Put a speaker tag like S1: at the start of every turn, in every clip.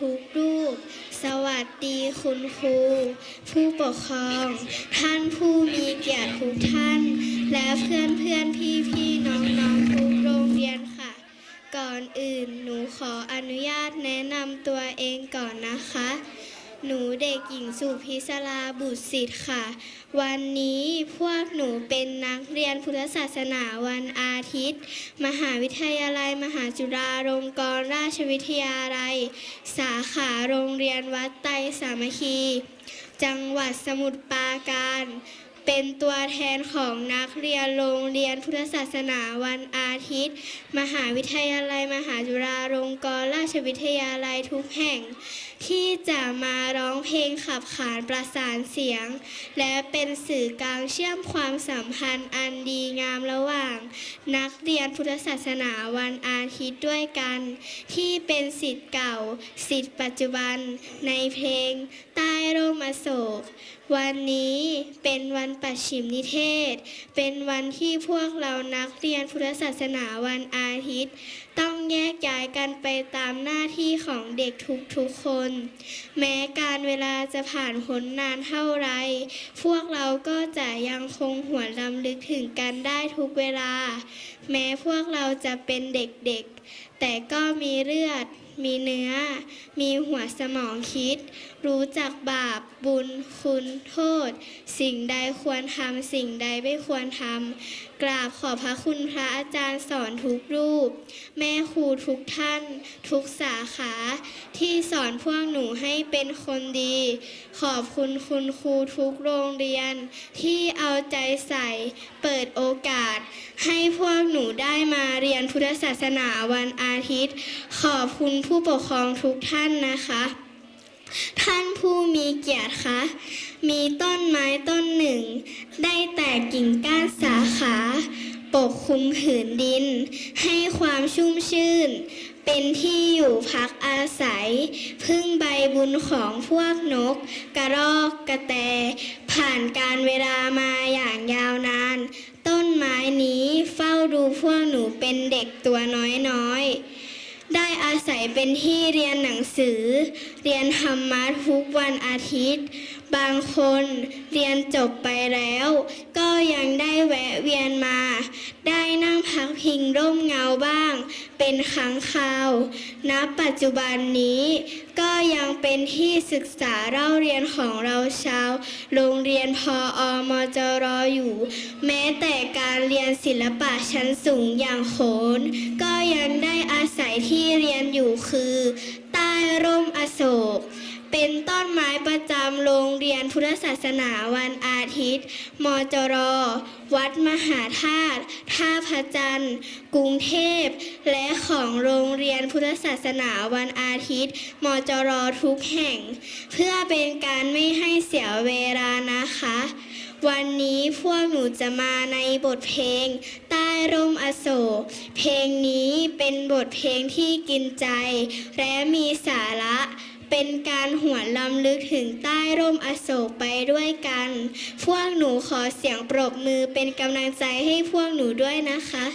S1: ทุกรูป สวัสดีคุณครู ผู้ปกครอง ท่านผู้มีเกียรติทุกท่าน และเพื่อนเพื่อนพี่พี่น้องน้องทุกโรงเรียนค่ะ ก่อนอื่นหนูขออนุญาตแนะนำตัวเองก่อนนะคะ หนูเด็กหญิงสุพิศราบุตรสิทธิ์ค่ะ วันนี้พวกหนูเป็นนักเรียนพุทธศาสนาวันอาทิตย์ มหาวิทยาลัย มหาจุฬาลงกรณราชวิทยาลัย สาขาโรงเรียนวัดไตรสามัคคี จังหวัดสมุทรปราการ เป็นตัวแทนของนักเรียนโรงเรียนพุทธศาสนาวันอาทิตย์ มหาวิทยาลัย มหาจุฬาลงกรณราชวิทยาลัยทุกแห่ง ที่จะมาร้องเพลงขับขานประสานเสียง และเป็นสื่อกลางเชื่อมความสัมพันธ์อันดีงามระหว่าง นักเรียนพุทธศาสนาวันอาทิตย์ด้วยกัน ที่เป็นสิทธิ์เก่าสิทธิ์ปัจจุบันในเพลงใต้ร่มอโศก วันนี้เป็นวันปัจฉิมนิเทศ เป็นวันที่พวกเรานักเรียนพุทธศาสนาวันอาทิตย์ ต้องแยกย้ายกันไปตามหน้าที่ของเด็กทุกๆคน แม้การเวลาจะผ่านพ้นนานเท่าไร พวกเราก็จะยังคงหวนลำลึกถึงกันได้ทุกเวลา แม้พวกเราจะเป็นเด็กๆ แต่ก็มีเลือด มีเนื้อ มีหัวสมองคิด รู้จักบาป บุญ คุณ โทษ สิ่งใดควรทำ สิ่งใดไม่ควรทำกราบขอบพระคุณพระอาจารย์สอนทุกรูป แม่ครูทุกท่าน ทุกสาขา ที่สอนพวกหนูให้เป็นคนดี ขอบคุณคุณครูทุกโรงเรียน ที่เอาใจใส่ เปิดโอกาส ให้พวกหนูได้มาเรียนพุทธศาสนาวันอาทิตย์ ขอบคุณผู้ปกครองทุกท่านนะคะ ท่านผู้มีเกียรติคะ มีต้นไม้ต้นหนึ่ง ได้แตกกิ่งก้านสาขา ปกคลุมผืนดิน ให้ความชุ่มชื่น เป็นที่อยู่พักอาศัย พึ่งใบบุญของพวกนก กระรอกกระแต ผ่านการเวลามาอย่างยาวนาน ต้นไม้นี้เฝ้าดูพวกหนูเป็นเด็กตัวน้อยๆ ได้อาศัยเป็นที่เรียนหนังสือ เรียนธรรมะทุกวันอาทิตย์ บางคนเรียนจบไปแล้ว ก็ยังได้แวะเวียนมา ได้นั่งพักพิงร่มเงาบ้าง เป็นครั้งคราวณปัจจุบันนี้ ก็ยังเป็นที่ศึกษาเล่าเรียนของเราชาว โรงเรียนพออมจรออยู่ แม้แต่การเรียนศิลปะชั้นสูงอย่างโขน ก็ยังได้อาศัยที่เรียนอยู่คือ ใต้ร่มอโศก เป็นต้นไม้ประจำโรงเรียนพุทธศาสนาวันอาทิตย์ มจร วัดมหาธาตุท่าพระจันทร์ กรุงเทพ และของโรงเรียนพุทธศาสนาวันอาทิตย์ มจร ทุกแห่ง เพื่อเป็นการไม่ให้เสียเวลานะคะ วันนี้พวกหนูจะมาในบทเพลง ใต้ร่มอโศกเพลงนี้เป็นบทเพลงที่กินใจ และมีสาระ เป็นการหวนลำลึกถึงใต้ร่มอโศกไปด้วยกัน พวกหนูขอเสียงปรบมือเป็นกำลังใจให้พวกหนูด้วยนะคะ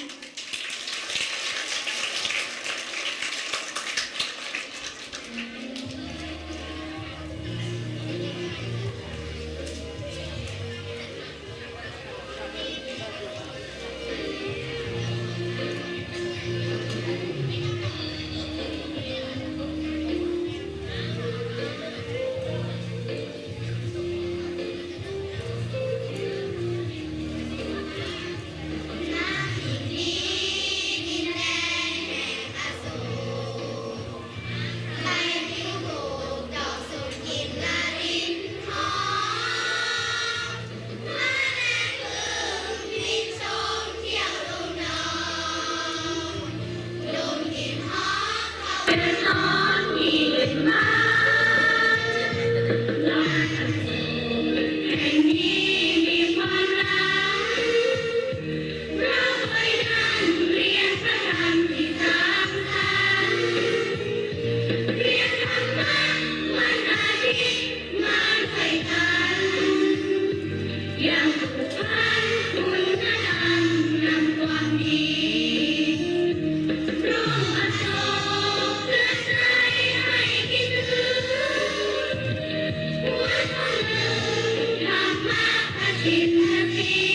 S2: Thank you.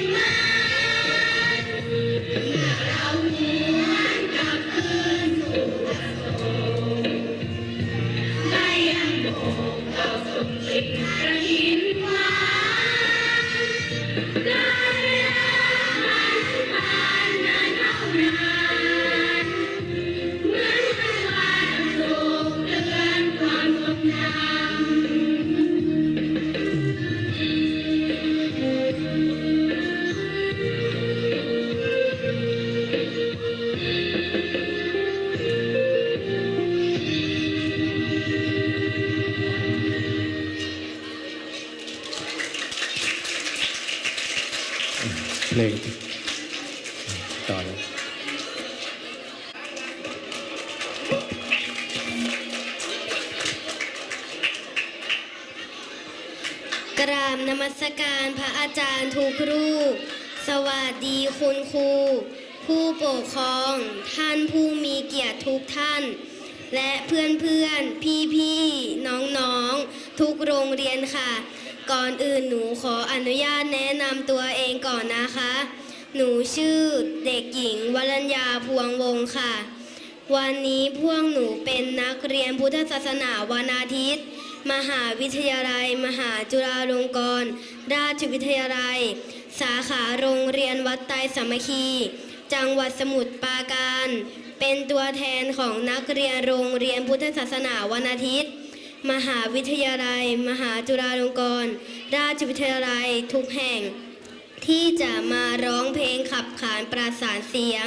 S2: Amen. ก
S3: ราบนมัสการพระอาจารย์ทุกรูป สวัสดีคุณครู ผู้ปกครอง ท่านผู้มีเกียรติทุกท่าน และเพื่อนเพื่อนพี่พี่ๆ น้องๆ ทุกโรงเรียนค่ะ ก่อนอื่นหนูขออนุญาตแนะนำตัวเองก่อนนะคะ หนูชื่อเด็กหญิงวรัญญาพวงวงศ์ค่ะ วันนี้พวกหนูเป็นนักเรียนพุทธศาสนาวันอาทิตย์ มหาวิทยาลัย มหาจุฬาลงกรณราชวิทยาลัย สาขาโรงเรียนวัดไตรสามัคคี จังหวัดสมุทรปราการ เป็นตัวแทนของนักเรียนโรงเรียนพุทธศาสนาวันอาทิตย์ มหาวิทยาลัย มหาจุฬาลงกรณราชวิทยาลัยทุกแห่ง ที่จะมาร้องเพลงขับขานประสานเสียง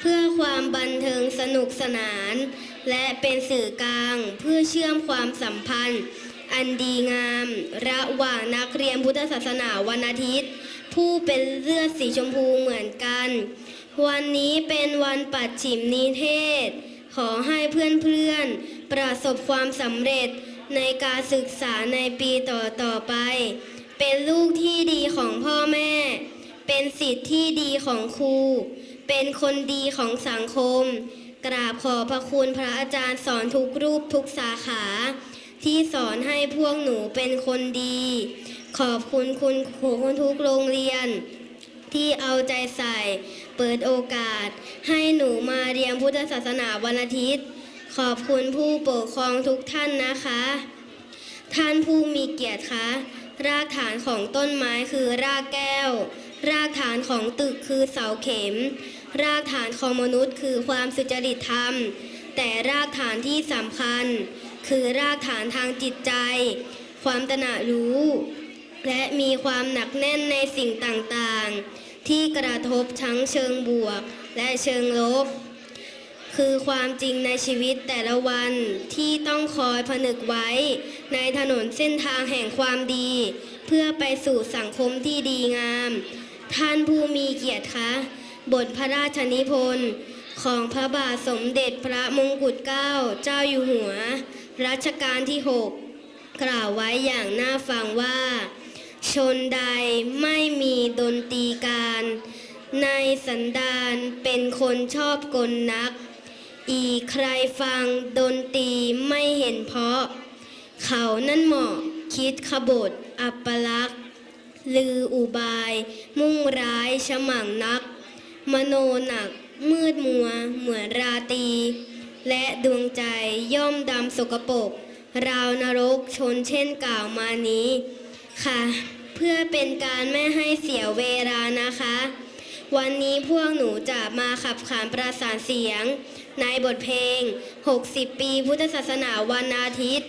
S3: เพื่อความบันเทิงสนุกสนาน และเป็นสื่อกลางเพื่อเชื่อมความสัมพันธ์ อันดีงาม ระหว่างนักเรียนพุทธศาสนาวันอาทิตย์ ผู้เป็นเลือดสีชมพูเหมือนกัน วันนี้เป็นวันปัดฉิมนิเทศ ขอให้เพื่อนๆ ประสบความสำเร็จในการศึกษาในปีต่อๆไป เป็นลูกที่ดีของพ่อแม่ เป็นสิทธิ์ที่ดีของครู เป็นคนดีของสังคม กราบขอพระคุณพระอาจารย์สอนทุกรูปทุกสาขา ที่สอนให้พวกหนูเป็นคนดี ขอบคุณคุณครูทุกโรงเรียน ที่เอาใจใส่ เปิดโอกาส ให้หนูมาเรียนพุทธศาสนาวันอาทิตย์ ขอบคุณผู้ปกครองทุกท่านนะคะ ท่านผู้มีเกียรติคะรากฐานของต้นไม้คือรากแก้ว รากฐานของตึกคือเสาเข็ม รากฐานของมนุษย์คือความสุจริตธรรม แต่รากฐานที่สำคัญ คือรากฐานทางจิตใจ ความตระหนักรู้ และมีความหนักแน่นในสิ่งต่างๆ ที่กระทบทั้งเชิงบวกและเชิงลบ คือความจริงในชีวิตแต่ละวันที่ต้องคอยผนึกไว้ ในถนนเส้นทางแห่งความดี เพื่อไปสู่สังคมที่ดีงาม ท่านผู้มีเกียรติคะ บทพระราชนิพนธ์ของพระบาทสมเด็จพระมงกุฎเกล้าเจ้าอยู่หัว รัชกาลที่ 6 กล่าวไว้อย่างน่าฟังว่า ชนใดไม่มีดนตรีการ ในสันดานเป็นคนชอบกลนัก อีใครฟังดนตรีไม่เห็นเพราะ เขานั่นเหมาะคิดขบฏอัปลักษณ์ลืออุบาย มุ่งร้ายฉมังนัก มโนหนัก มืดมัว เหมือนราตรีและดวงใจย่อมดำสกปรกราวนรกชนเช่นกล่าวมานี้ ค่ะ เพื่อเป็นการไม่ให้เสียเวลานะคะ วันนี้พวกหนูจะมาขับขานประสานเสียง ในบทเพลง 60 ปีพุทธศาสนาวันอาทิตย์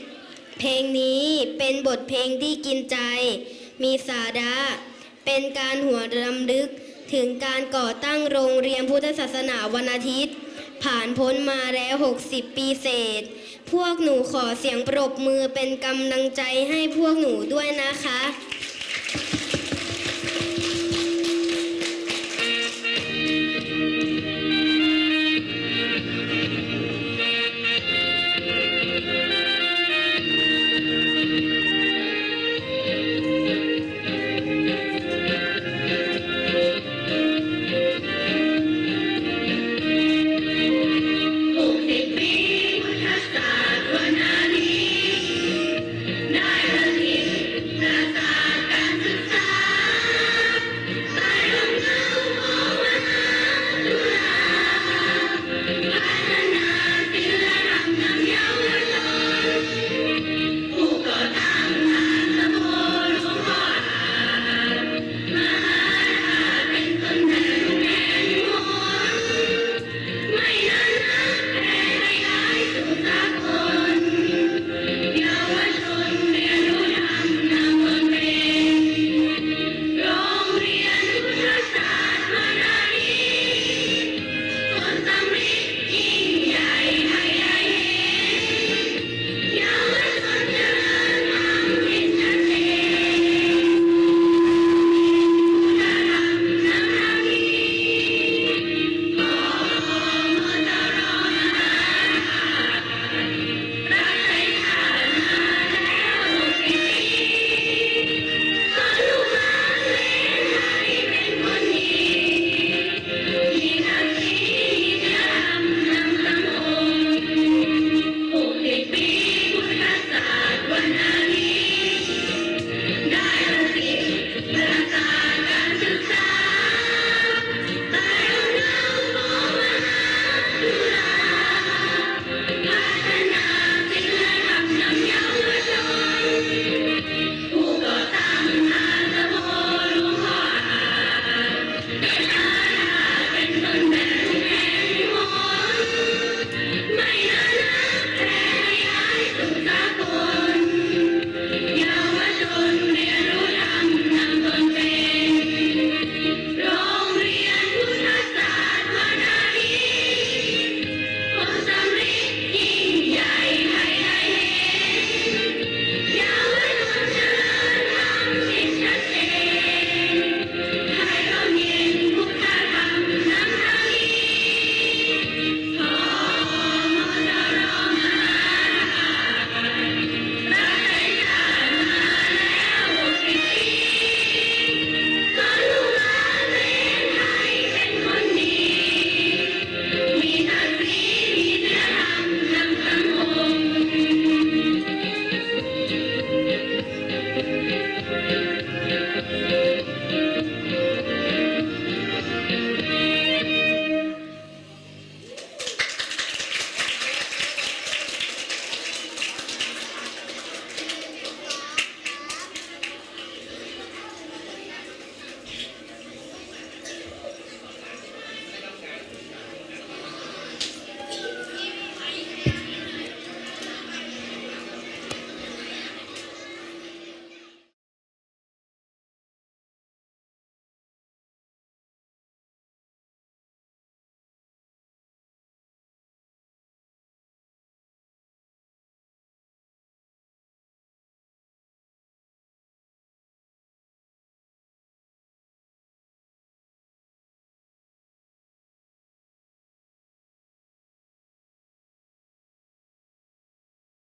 S3: เพลงนี้เป็นบทเพลงที่กินใจ มีสาระเป็นการหัวรำลึก ถึงการก่อตั้งโรงเรียนพุทธศาสนาวันอาทิตย์ ผ่านพ้นมาแล้ว 60 ปีเศษ พวกหนูขอเสียงปรบมือเป็นกำลังใจให้พวกหนูด้วยนะคะ